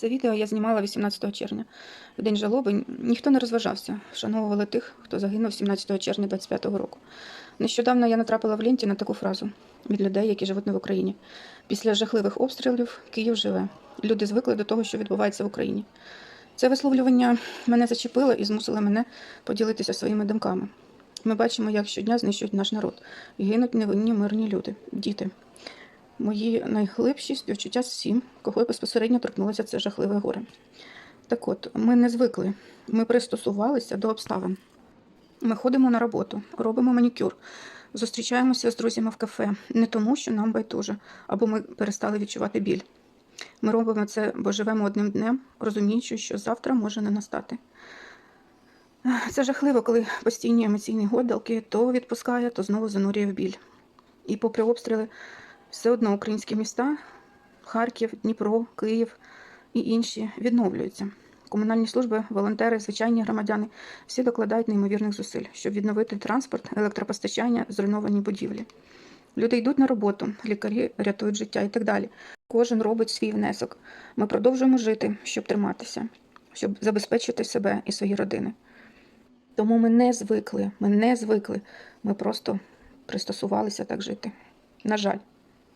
Це відео я знімала 18 червня. В день жалоби ніхто не розважався, вшановували тих, хто загинув 17 червня 25-го року. Нещодавно я натрапила в ленті на таку фразу від людей, які живуть не в Україні. Після жахливих обстрілів Київ живе. Люди звикли до того, що відбувається в Україні. Це висловлювання мене зачепило і змусило мене поділитися своїми думками. Ми бачимо, як щодня знищують наш народ. Гинуть невинні мирні люди, діти. Мої найглибші співчуття всім, кого безпосередньо торкнулося це жахливе горе. Так от, ми не звикли, ми пристосувалися до обставин. Ми ходимо на роботу, робимо манікюр, зустрічаємося з друзями в кафе не тому, що нам байдуже, або ми перестали відчувати біль. Ми робимо це, бо живемо одним днем, розуміючи, що завтра може не настати. Це жахливо, коли постійні емоційні гойдалки то відпускає, то знову занурює в біль. І попри обстріли, все одно українські міста Харків, Дніпро, Київ і інші відновлюються. Комунальні служби, волонтери, звичайні громадяни всі докладають неймовірних зусиль, щоб відновити транспорт, електропостачання, зруйновані будівлі. Люди йдуть на роботу, лікарі рятують життя і так далі. Кожен робить свій внесок. Ми продовжуємо жити, щоб триматися, щоб забезпечити себе і свої родини. Тому ми не звикли, ми не звикли, ми просто пристосувалися так жити. На жаль.